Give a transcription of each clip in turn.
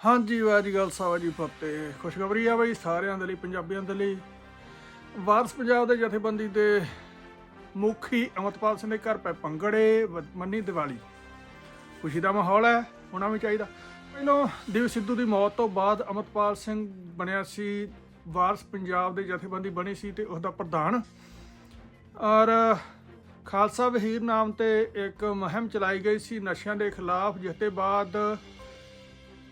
ਹਾਂਜੀ ਵਾਜੀ ਗੱਲ, ਸਾਵਾ ਜੀ ਫਤਿਹ। ਖੁਸ਼ਖਬਰੀ ਆ ਬਈ ਸਾਰਿਆਂ ਦੇ ਲਈ, ਪੰਜਾਬੀਆਂ ਦੇ ਲਈ। ਵਾਰਸ ਪੰਜਾਬ ਦੇ ਜਥੇਬੰਦੀ ਦੇ ਮੁਖੀ ਅਮਰਪਾਲ ਸਿੰਘ ਦੇ ਘਰ ਪੈ ਪੰਗੜੇ ਮੰਨੀ ਦੀਵਾਲੀ। ਖੁਸ਼ੀ ਦਾ ਮਾਹੌਲ ਹੈ, ਹੋਣਾ ਵੀ ਚਾਹੀਦਾ। ਪਹਿਲਾਂ ਦਿਵ ਸਿੱਧੂ ਦੀ ਮੌਤ ਤੋਂ ਬਾਅਦ ਅਮਰਪਾਲ ਸਿੰਘ ਬਣਿਆ ਸੀ, ਵਾਰਸ ਪੰਜਾਬ ਦੇ ਜਥੇਬੰਦੀ ਬਣੀ ਸੀ ਤੇ ਉਸ ਦਾ ਪ੍ਰਧਾਨ। ਔਰ ਖਾਲਸਾ ਵਹੀਰ ਨਾਮ ਤੇ ਇੱਕ ਮੁਹਿੰਮ ਚਲਾਈ ਗਈ ਸੀ ਨਸ਼ਿਆਂ ਦੇ ਖਿਲਾਫ, ਜਿਸ ਦੇ ਬਾਅਦ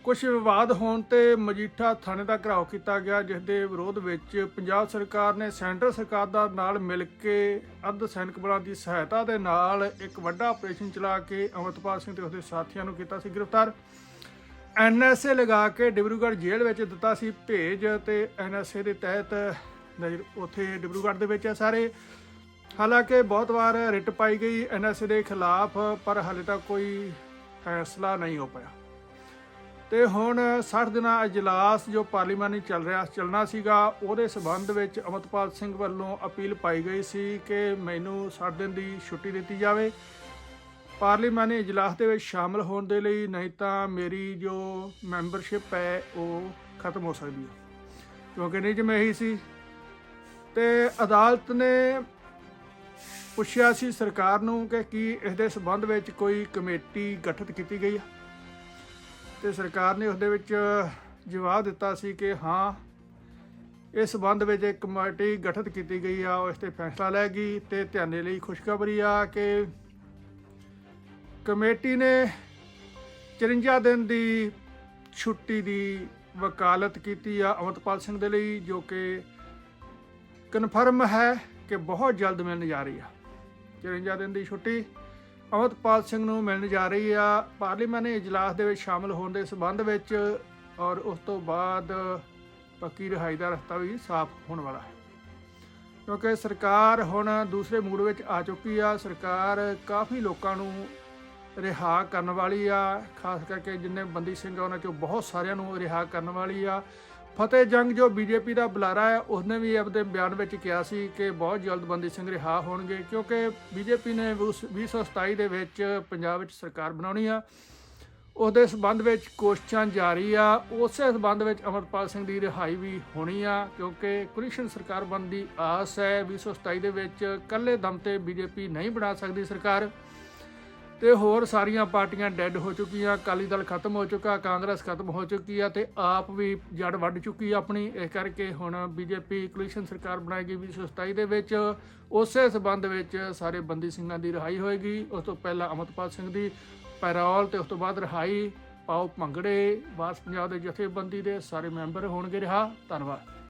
ਕੁਝ ਵਿਵਾਦ ਹੋਣ ਤੇ ਮਜੀਠਾ ਥਾਣੇ ਦਾ ਘਰਾਓ ਕੀਤਾ ਗਿਆ, ਜਿਸ ਦੇ ਵਿਰੋਧ ਵਿੱਚ ਪੰਜਾਬ ਸਰਕਾਰ ਨੇ ਸੈਂਟਰ ਸਰਕਾਰ ਦਾ ਨਾਲ ਮਿਲ ਕੇ ਅਰਧ ਸੈਨਿਕ ਬਲਾਂ ਦੀ ਸਹਾਇਤਾ ਦੇ ਨਾਲ ਇੱਕ ਵੱਡਾ ਆਪਰੇਸ਼ਨ ਚਲਾ ਕੇ ਅਮਰਤਪਾਲ ਸਿੰਘ ਤੇ ਉਸਦੇ ਸਾਥੀਆਂ ਨੂੰ ਕੀਤਾ ਸੀ ਗ੍ਰਿਫਤਾਰ। ਐਨਐਸਏ ਲਗਾ ਕੇ ਡਿਬਰੂਗੜ੍ਹ ਜੇਲ੍ਹ ਵਿੱਚ ਦਿੱਤਾ ਸੀ ਭੇਜ ਤੇ ਐਨਐਸਏ ਦੇ ਤਹਿਤ ਉੱਥੇ ਡਿਬਰੂਗੜ੍ਹ ਦੇ ਵਿੱਚ ਹੈ ਸਾਰੇ। ਹਾਲਾਂਕਿ ਬਹੁਤ ਵਾਰ ਰਿਟ ਪਾਈ ਗਈ ਐਨਐਸਏ ਦੇ ਖਿਲਾਫ, ਪਰ ਹਾਲੇ ਤੱਕ ਕੋਈ ਫੈਸਲਾ ਨਹੀਂ ਹੋ ਪਾਇਆ। ਤੇ ਹੁਣ 60 ਦਿਨਾਂ ਅਜਲਾਸ ਜੋ ਪਾਰਲੀਮਾਨੀ ਚੱਲ ਰਿਹਾ, ਚੱਲਣਾ ਸੀਗਾ, ਉਹਦੇ ਸਬੰਧ ਵਿੱਚ ਅਮਰਪਾਲ ਸਿੰਘ ਵੱਲੋਂ ਅਪੀਲ ਪਾਈ ਗਈ ਸੀ ਕਿ ਮੈਨੂੰ 60 ਦਿਨ ਦੀ ਛੁੱਟੀ ਦਿੱਤੀ ਜਾਵੇ। ਪਾਰਲੀਮਾਨੀ ਇਜਲਾਸ ਦੇ ਵਿੱਚ ਸ਼ਾਮਲ ਹੋਣ ਦੇ ਲਈ ਨਹੀਂ ਤਾਂ ਮੇਰੀ ਜੋ ਮੈਂਬਰਸ਼ਿਪ ਹੈ, ਉਹ ਖਤਮ ਹੋ ਸਕਦੀ ਹੈ। ਕਿਉਂਕਿ ਨਹੀਂ ਜਿਵੇਂ ਇਹੀ ਸੀ। ਤੇ ਅਦਾਲਤ ਨੇ ਪੁੱਛਿਆ ਸੀ ਸਰਕਾਰ ਨੂੰ ਕਿ ਕੀ ਇਸ ਦੇ ਸਬੰਧ ਵਿੱਚ ਕੋਈ ਕਮੇਟੀ ਗਠਿਤ ਕੀਤੀ ਗਈ ਹੈ। ਤੇ ਸਰਕਾਰ ਨੇ ਉਸ ਦੇ ਵਿੱਚ ਜਵਾਬ ਦਿੱਤਾ ਸੀ ਕਿ ਹਾਂ, ਇਸ ਸੰਬੰਧ ਵਿੱਚ ਇੱਕ ਕਮੇਟੀ ਗਠਿਤ ਕੀਤੀ ਗਈ ਆ, ਉਹ ਇਸ ਤੇ ਫੈਸਲਾ ਲੈ ਗਈ ਤੇ ਧਿਆਨੇ ਲਈ ਖੁਸ਼ਖਬਰੀ ਆ ਕਿ ਕਮੇਟੀ ਨੇ 54 ਦਿਨ ਦੀ ਛੁੱਟੀ ਦੀ ਵਕਾਲਤ ਕੀਤੀ ਆ ਅਮਰਪਾਲ ਸਿੰਘ ਦੇ ਲਈ, ਜੋ ਕਿ ਕਨਫਰਮ ਹੈ ਕਿ ਬਹੁਤ ਜਲਦ ਮਿਲਣ ਜਾ ਰਹੀ ਆ। 54 ਦਿਨ ਦੀ ਛੁੱਟੀ ਅਮਰਪਾਲ ਸਿੰਘ ਨੂੰ ਮਿਲਣ ਜਾ ਰਹੀ ਆ। ਪਾਰਲੀਮਾਨੀ ਇਜਲਾਸ ਦੇ ਵਿੱਚ ਸ਼ਾਮਲ ਹੋਣ ਦੇ ਸਬੰਧ ਵਿੱਚ ਔਰ ਉਸ ਤੋਂ ਬਾਅਦ ਪੱਕੀ ਰਿਹਾਈ ਦਾ ਰਸਤਾ ਵੀ ਸਾਫ਼ ਹੋਣ ਵਾਲਾ ਹੈ। ਕਿਉਂਕਿ ਸਰਕਾਰ ਹੁਣ ਦੂਸਰੇ ਮੂਡ ਵਿੱਚ ਆ ਚੁੱਕੀ ਆ। ਸਰਕਾਰ ਕਾਫੀ ਲੋਕਾਂ ਨੂੰ ਰਿਹਾ ਕਰਨ ਵਾਲੀ ਆ। ਖਾਸ ਕਰਕੇ ਜਿੰਨੇ ਬੰਦੀ ਸਿੰਘ ਆ, ਉਹਨਾਂ ਚੋਂ ਬਹੁਤ ਸਾਰਿਆਂ ਨੂੰ ਰਿਹਾ ਕਰਨ ਵਾਲੀ ਆ। ਫਤਿਹ ਜੰਗ ਜੋ ਬੀਜੇਪੀ ਦਾ ਬੁਲਾਰਾ ਹੈ, ਉਸਨੇ ਵੀ ਆਪਣੇ ਬਿਆਨ ਵਿੱਚ ਕਿਹਾ ਸੀ ਕਿ ਬਹੁਤ ਜਲਦ ਬੰਦੀ ਸਿੰਘ ਰਿਹਾ ਹੋਣਗੇ, ਕਿਉਂਕਿ ਬੀਜੇਪੀ ਨੇ ਉਸ 2027 ਦੇ ਵਿੱਚ ਪੰਜਾਬ ਵਿੱਚ ਸਰਕਾਰ ਬਣਾਉਣੀ ਆ। ਉਹਦੇ ਸਬੰਧ ਵਿੱਚ ਕੋਸ਼ਿਸ਼ਾਂ ਜਾਰੀ ਆ। ਉਸੇ ਸਬੰਧ ਵਿੱਚ ਅਮਰਪਾਲ ਸਿੰਘ ਦੀ ਰਿਹਾਈ ਵੀ ਹੋਣੀ ਆ, ਕਿਉਂਕਿ ਕ੍ਰਿਸ਼ਨ ਸਰਕਾਰ ਬਣਨ ਦੀ ਆਸ ਹੈ। 2027 ਦੇ ਵਿੱਚ ਇਕੱਲੇ ਦਮ ਤੇ ਬੀਜੇਪੀ ਨਹੀਂ ਬਣਾ ਸਕਦੀ ਸਰਕਾਰ। ਤੇ ਹੋਰ ਸਾਰੀਆਂ ਪਾਰਟੀਆਂ ਡੈੱਡ ਹੋ ਚੁੱਕੀਆਂ, ਅਕਾਲੀ ਦਲ ਖਤਮ ਹੋ ਚੁੱਕਾ, ਕਾਂਗਰਸ ਖਤਮ ਹੋ ਚੁੱਕੀ ਆ ਤੇ ਆਪ ਵੀ ਜੜ ਵੱਢ ਚੁੱਕੀ ਆ ਆਪਣੀ। ਇਸ ਕਰਕੇ ਹੁਣ ਬੀਜੇਪੀ ਕੋਲੀਸ਼ਨ ਸਰਕਾਰ ਬਣਾਏਗੀ 2027 ਦੇ ਵਿੱਚ। ਉਸੇ ਸਬੰਧ ਵਿੱਚ ਸਾਰੇ ਬੰਦੀ ਸਿੰਘਾਂ ਦੀ ਰਿਹਾਈ ਹੋਏਗੀ। ਉਸ ਤੋਂ ਪਹਿਲਾਂ ਅਮਰਪਾਲ ਸਿੰਘ ਦੀ ਪੈਰੋਲ ਤੇ ਉਸ ਤੋਂ ਬਾਅਦ ਰਿਹਾਈ। ਪਾਓ ਭੰਗੜੇ ਵਾਸ ਪੰਜਾਬ ਦੇ ਜਥੇਬੰਦੀ ਦੇ ਸਾਰੇ ਮੈਂਬਰ ਹੋਣਗੇ ਰਿਹਾ। ਧੰਨਵਾਦ।